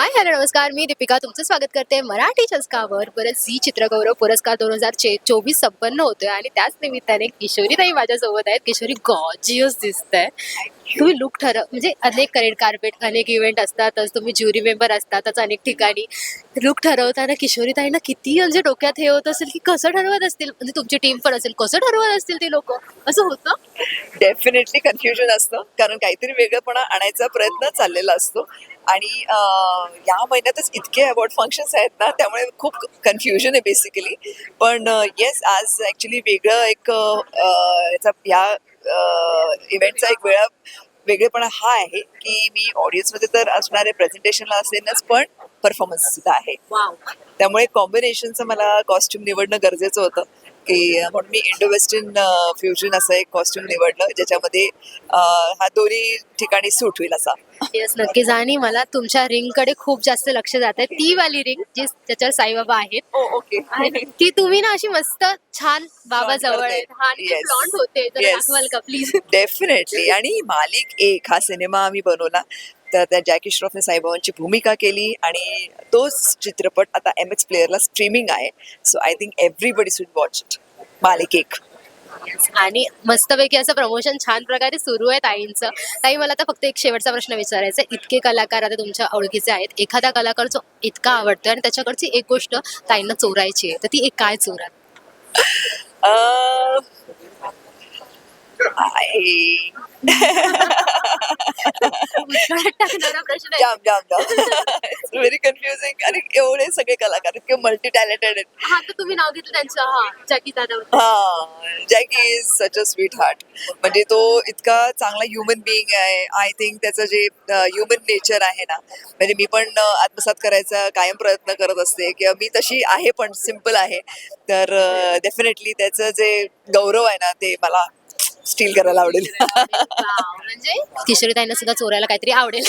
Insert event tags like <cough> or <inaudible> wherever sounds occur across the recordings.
Hi hello नमस्कार. मी दीपिका तुमचं स्वागत करते मराठी चस्कावर परत झी चित्रगौरव पुरस्कार दोन हजार चे चोवीस संपन्न होतोय आणि त्याच निमित्ताने किशोरीताई माझ्यासोबत आहेत. किशोरी गॉजियस दिसत आहे तुम्ही लुक ठरव म्हणजे अनेक करेड कार्पेट अनेक इव्हेंट असतातच तुम्ही ज्युरी मेंबर असतातच अनेक ठिकाणी. लुक ठरवताना किशोरीताईंना किती म्हणजे डोक्यात हे होत असेल की कसं ठरवत असतील? म्हणजे तुमची टीम पण असेल कसं ठरवत असतील ते लोक? असं होतं? डेफिनेटली कन्फ्युजन असतं. कारण काहीतरी वेगळंपणा आणायचा प्रयत्न चाललेला असतो. आणि या महिन्यातच इतके अवॉर्ड फंक्शन्स आहेत ना त्यामुळे खूप कन्फ्युजन आहे बेसिकली पण येस आज ॲक्च्युली वेगळं एक याचा या इव्हेंटचा एक वेळा वेगळेपणा हा आहे की मी ऑडियन्समध्ये तर असणारे प्रेझेंटेशनला असेनच पण परफॉर्मन्स सुद्धा आहे. त्यामुळे कॉम्बिनेशनचं मला कॉस्ट्युम निवडणं गरजेचं होतं. की म्हणून मी इंडो वेस्टर्न फ्युजन असं एक कॉस्ट्युम निवडलं ज्याच्यामध्ये हा दोन्ही ठिकाणी सूट होईल असा. येस नक्कीच. आणि मला तुमच्या रिंगकडे खूप जास्त लक्ष जात आहे. ती वाली रिंग जी त्याच्यावर साईबाबा आहेत. ओके. आणि ती तुम्ही ना अशी मस्त छान बाबा जवळ हा होते. दाखवाल का प्लीज डेफिनेटली आणि मालिक एक हा सिनेमा आम्ही बनवला. तर त्या जॅकी श्रॉफने साईबाबांची भूमिका केली आणि तोच चित्रपट आता एम एक्स प्लेअरला स्ट्रीमिंग आहे. So I think everybody should watch it Malik Ek आणि मस्तपैकी असं प्रमोशन छान प्रकारे सुरू आहे ताईंचं. ताई मला आता फक्त एक शेवटचा प्रश्न विचारायचा. इतके कलाकार आता तुमच्या ओळखीचे आहेत. एखादा कलाकार जो इतका आवडतो आणि त्याच्याकडची एक गोष्ट ताईंना चोरायची आहे तर ती एक काय चोरा अं, <laughs> I- टाकणारा प्रश्न आहे. जाम जाम जाम. <laughs> व्हेरी कन्फ्युजिंग आणि एवढे सगळे कलाकार इतके मल्टी टॅलेंटेड आहेत. हा तर तुम्ही नाव घेतलं त्यांचं हा जॅकी दादा हा Jackie is such a sweetheart म्हणजे तो इतका चांगला ह्युमन बिईंग आहे. आय थिंक त्याचं जे ह्युमन नेचर आहे ना म्हणजे मी पण अ, आत्मसात करायचा कायम प्रयत्न करत असते किंवा मी तशी आहे पण सिंपल आहे. तर डेफिनेटली त्याचं जे गौरव आहे ना ते मला स्टील करायला आवडेल. म्हणजे किशोरी ताईंना सुद्धा चोरायला काहीतरी आवडेल.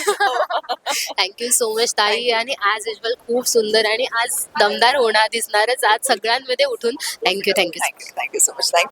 थँक्यू सो मच ताई. आणि आज युजल खूप सुंदर आणि आज दमदार होणार दिसणारच आज सगळ्यांमध्ये उठून. Thank you thank you thank you thank you so much thank you